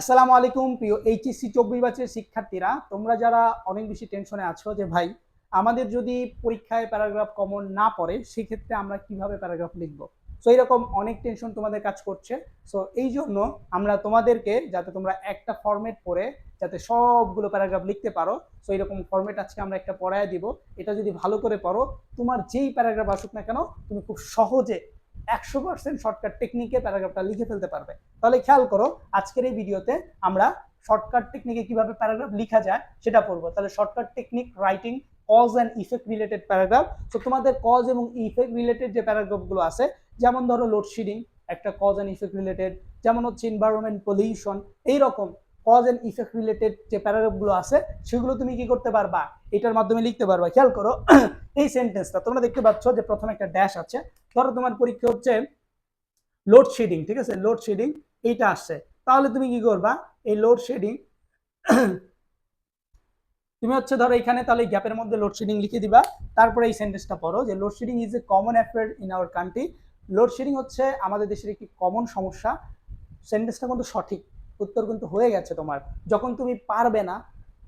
আসসালামু আলাইকুম প্রিয় এইচএসসি চব্বিশ ব্যাচের শিক্ষার্থীরা, তোমরা যারা অনেক বেশি টেনশনে আছো যে ভাই, আমাদের যদি পরীক্ষায় প্যারাগ্রাফ কমন না পড়ে, সেক্ষেত্রে আমরা কীভাবে প্যারাগ্রাফ লিখব? সো এরকম অনেক টেনশন তোমাদের কাজ করছে। সো এই জন্য আমরা তোমাদেরকে, যাতে তোমরা একটা ফরম্যাট পড়ে, যাতে সবগুলো প্যারাগ্রাফ লিখতে পারো সো এরকম ফরম্যাট আজকে আমরা একটা পড়ায় দিব। এটা যদি ভালো করে পড়ো, তোমার যেই প্যারাগ্রাফ আসুক না কেন, তুমি খুব সহজে একশো পার্সেন্ট শর্টকাট টেকনিকে প্যারাগ্রাফটা লিখে ফেলতে পারবে। তাহলে খেয়াল করো, আজকের এই ভিডিওতে আমরা শর্টকাট টেকনিকে কীভাবে প্যারাগ্রাফ লিখা যায় সেটা পড়ব। তাহলে shortcut technique writing cause and effect related paragraph তো তোমাদের কজ এবং ইফেক্ট রিলেটেড যে প্যারাগ্রাফগুলো আছে, যেমন ধরো লোডশেডিং একটা কজ অ্যান্ড ইফেক্ট রিলেটেড যেমন হচ্ছে এনভায়রনমেন্ট পলিউশন এইরকম কজ অ্যান্ড ইফেক্ট রিলেটেড যে প্যারাগ্রাফগুলো আছে, সেগুলো তুমি কি করতে পারবা? এটার মাধ্যমে লিখতে পারবা। খেয়াল করো, এই সেন্টেন্সটা তোমরা দেখতে পাচ্ছ যে প্রথমে একটা ড্যাশ আছে ধরো তোমার পরীক্ষা হচ্ছে লোডশেডিং ঠিক আছে? লোডশেডিং এইটা আসছে। তাহলে তুমি কি করবা? এই লোডশেডিং তুমি হচ্ছে ধরো এখানে তাহলে গ্যাপের মধ্যে লোডশেডিং লিখে দিবা। তারপরে এই সেন্টেন্সটা পড়ো যে load shedding is a common affair in our country load shedding হচ্ছে আমাদের দেশের একটি কমন সমস্যা। সেন্টেন্সটা কিন্তু সঠিক। উত্তর কিন্তু হয়ে গেছে তোমার। যখন তুমি পারবে না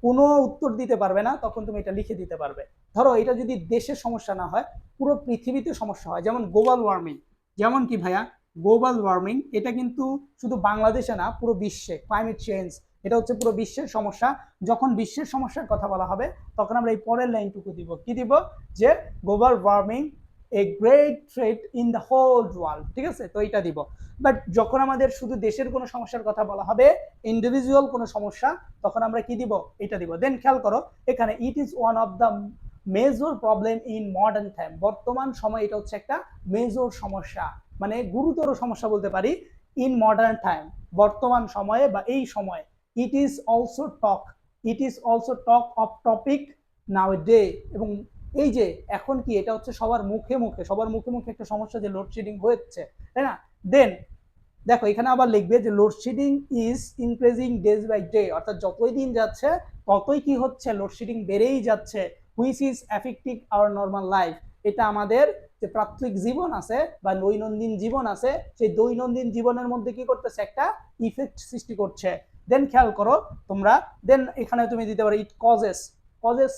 কোনো উত্তর দিতে পারবে না, তখন তুমি এটা লিখে দিতে পারবে। ধরো এটা যদি দেশের সমস্যা না হয়, পুরো পৃথিবীতে সমস্যা হয়। যেমন গ্লোবাল ওয়ার্মিং যেমন কি ভাইয়া? গ্লোবাল ওয়ার্মিং এটা কিন্তু শুধু বাংলাদেশে না, পুরো বিশ্বে ক্লাইমেট চেঞ্জ এটা হচ্ছে পুরো বিশ্বের সমস্যা। যখন বিশ্বের সমস্যার কথা বলা হবে, তখন আমরা এই পরের লাইনটুকু দিব। কি দিব? যে global warming a great threat in the whole world ঠিক আছে? তো এইটা দিব। বাট যখন আমাদের শুধু দেশের কোনো সমস্যার কথা বলা হবে ইন্ডিভিজুয়াল কোনো সমস্যা, তখন আমরা কি দিব? এটা দিব। দেন খেয়াল করো, এখানে it is one of the major problem in modern time বর্তমান সময় এটা হচ্ছে একটা মেজর সমস্যা মানে গুরুতর সমস্যা বলতে পারি ইন মডার্ন টাইম বর্তমান সময়ে বা এই সময়ে it is also talk it is also talk of topic nowadays এবং এই যে এখন কি এটা হচ্ছে সবার মুখে মুখে, সবার মুখে মুখে একটা সমস্যা যে লোডশেডিং হচ্ছে তাই না? দেন দেখো এখানে আবার লিখবে যে load shedding is increasing days by day অর্থাৎ যতই দিন যাচ্ছে, ততই কি হচ্ছে লোডশেডিং বেড়েই যাচ্ছে which is affecting our normal life এটা আমাদের যে প্রাথমিক জীবন আছে বা দৈনন্দিন জীবন আছে, সেই দৈনন্দিন জীবনের মধ্যে কি করতেছে, একটা ইফেক্ট সৃষ্টি করছে। দেন খেয়াল করো তোমরা দেন এখানে তুমি দিতে পারো it causes causes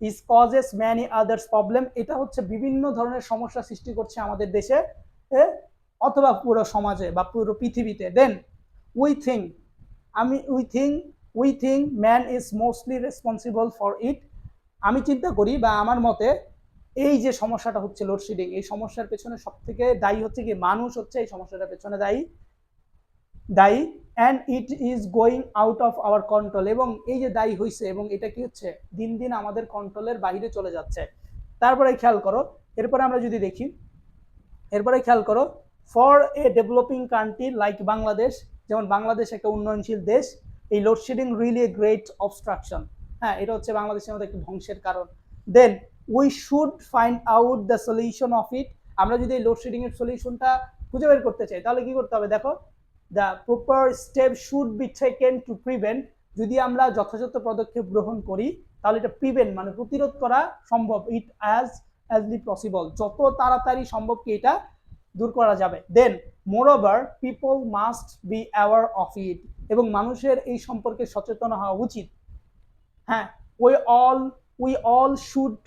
is causes many others problem এটা হচ্ছে বিভিন্ন ধরনের সমস্যা সৃষ্টি করছে আমাদের দেশে অথবা পুরো সমাজে বা পুরো পৃথিবীতে। দেন উই থিঙ্ক আমি we think we think man is mostly responsible for it আমি চিন্তা করি বা আমার মতে, এই যে সমস্যাটা হচ্ছে লোডশেডিং এই সমস্যার পেছনে সব থেকে দায়ী হচ্ছে কি? মানুষ হচ্ছে এই সমস্যাটার পেছনে দায়ী। দায়ী and it is going out of our control এবং এই যে দায়ী হয়েছে এবং এটা কি হচ্ছে? দিন দিন আমাদের কন্ট্রোলের বাইরে চলে যাচ্ছে। তারপরে খেয়াল করো, এরপরে আমরা যদি দেখি, এরপরে খেয়াল করো for a developing country like Bangladesh যেমন বাংলাদেশ একটা উন্নয়নশীল দেশ, এই load shedding really a great obstruction হ্যাঁ এটা হচ্ছে বাংলাদেশের মধ্যে একটি ধ্বংসের কারণ। Then we should find out the solution of it আমরা যদি এই লোডশেডিংয়ের সলিউশনটা খুঁজে বের করতে চাই, তাহলে কি করতে হবে? দেখো the proper step should be taken to prevent যদি আমরা যথাযথ পদক্ষেপ গ্রহণ করি, তাহলে এটা প্রিভেন্ট মানে প্রতিরোধ করা সম্ভব ইট অ্যাজ অ্যাজলি পসিবল যত তাড়াতাড়ি সম্ভব কি এটা দূর করা যাবে। Then moreover people must be aware of it এবং মানুষের এই সম্পর্কে সচেতন হওয়া উচিত। হ্যাঁ we all we all should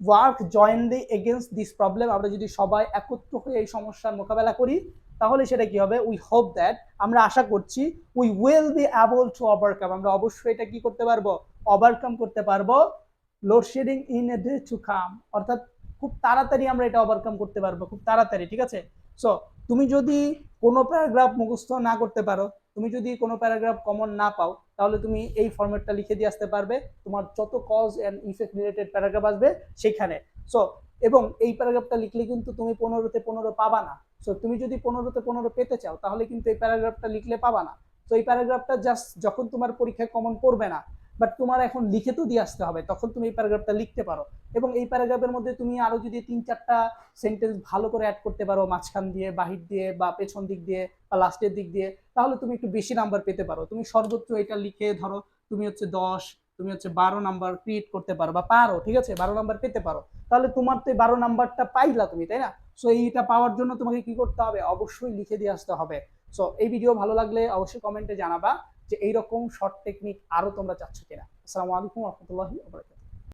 work jointly against this problem আমরা যদি সবাই একত্র হয়ে এই সমস্যার মোকাবেলা করি তাহলে সেটা কি হবে? উই হোপ দ্যাট আমরা আশা করছি we will be able to overcome আমরা অবশ্যই এটা কি করতে পারব? ওভারকাম করতে পারব। Load shedding in a day to come অর্থাৎ খুব তাড়াতাড়ি আমরা এটা ওভারকাম করতে পারব, খুব তাড়াতাড়ি, ঠিক আছে? সো তুমি যদি কোনো প্যারাগ্রাফ মুখস্থ না করতে পারো, তুমি যদি কোনো প্যারাগ্রাফ কমন না পাও, তাহলে তুমি এই ফরম্যাটটা লিখে দিয়ে আসতে পারবে। তোমার যত cause and effect related paragraph আসবে সেখানে। সো এবং এই প্যারাগ্রাফটা লিখলে কিন্তু তুমি পনেরোতে পনেরো পাবা না। সো তুমি যদি পনেরোতে পনেরো পেতে চাও, তাহলে কিন্তু এই প্যারাগ্রাফটা লিখলে পাবা না। তো এই প্যারাগ্রাফটা জাস্ট যখন তোমার পরীক্ষায় কমন পড়বে না বাট তোমার এখন লিখে তো দিয়ে আসতে হবে, তখন তুমি এই প্যারাগ্রাফটা লিখতে পারো। এবং এই প্যারাগ্রাফের মধ্যে তুমি আরও যদি তিন চারটা সেন্টেন্স ভালো করে অ্যাড করতে পারো, মাঝখান দিয়ে, বাহির দিয়ে বা পেছন দিক দিয়ে বা লাস্টের দিক দিয়ে, তাহলে তুমি একটু বেশি নাম্বার পেতে পারো। তুমি সর্বোচ্চ এটা লিখে ধরো, তুমি হচ্ছে দশ তুমি হচ্ছে বারো নাম্বার ক্রিয়েট করতে পারো বা পারো, ঠিক আছে? বারো নাম্বার পেতে পারো। তাহলে তোমার তো এই বারো নাম্বারটা পাইলা তুমি, তাই না? সো এইটা পাওয়ার জন্য তোমাকে কি করতে হবে? অবশ্যই লিখে দিয়ে আসতে হবে। সো এই ভিডিও ভালো লাগলে অবশ্যই কমেন্টে জানাবা যে এইরকম শর্ট টেকনিক আরও তোমরা চাচ্ছ কিনা। আসসালামু আলাইকুম রহমতুল্লাহি